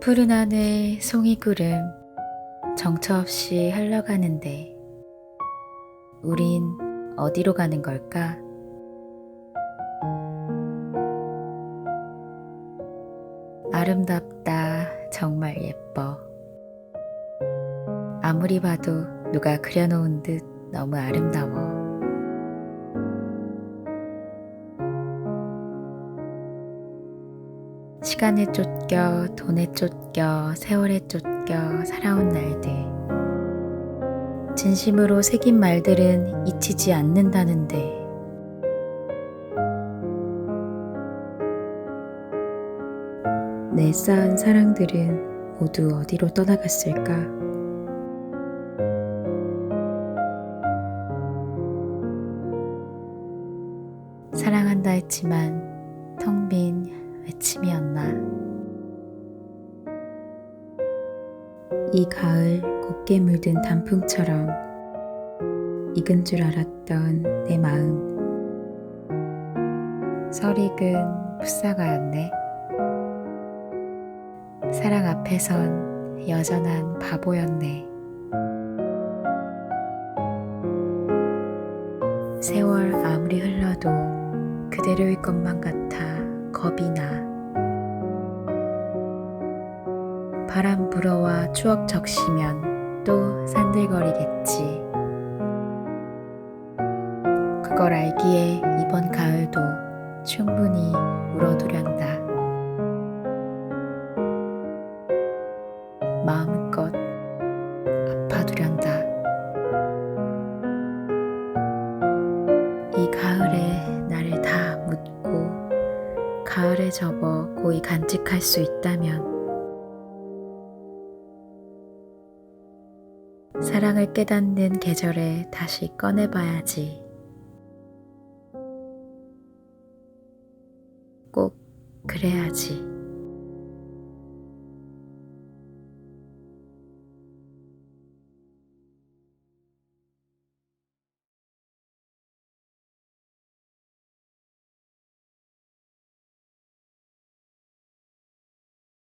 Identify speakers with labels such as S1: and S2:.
S1: 푸른 하늘 송이구름 정처 없이 흘러가는데 우린 어디로 가는 걸까? 아름답다 정말 예뻐 아무리 봐도 누가 그려놓은 듯 너무 아름다워 시간에 쫓겨 돈에 쫓겨 세월에 쫓겨 살아온 날들 진심으로 새긴 말들은 잊히지 않는다는데 내 쌓은 사랑들은 모두 어디로 떠나갔을까? 사랑한다 했지만 텅빈 외침이었나? 이 가을 곱게 물든 단풍처럼 익은 줄 알았던 내 마음. 설익은 풋사가였네. 사랑 앞에선 여전한 바보였네. 세월 아무리 흘러도 그대로일 것만 같아 겁이 나. 바람 불어와 추억 적시면 또 산들거리겠지. 그걸 알기에 이번 가을도 충분히 울어두련다. 마음껏 아파두련다. 이 가을에 나를 다 묻고 가을에 접어 고이 간직할 수 있다면 사랑을 깨닫는 계절에 다시 꺼내봐야지. 꼭 그래야지.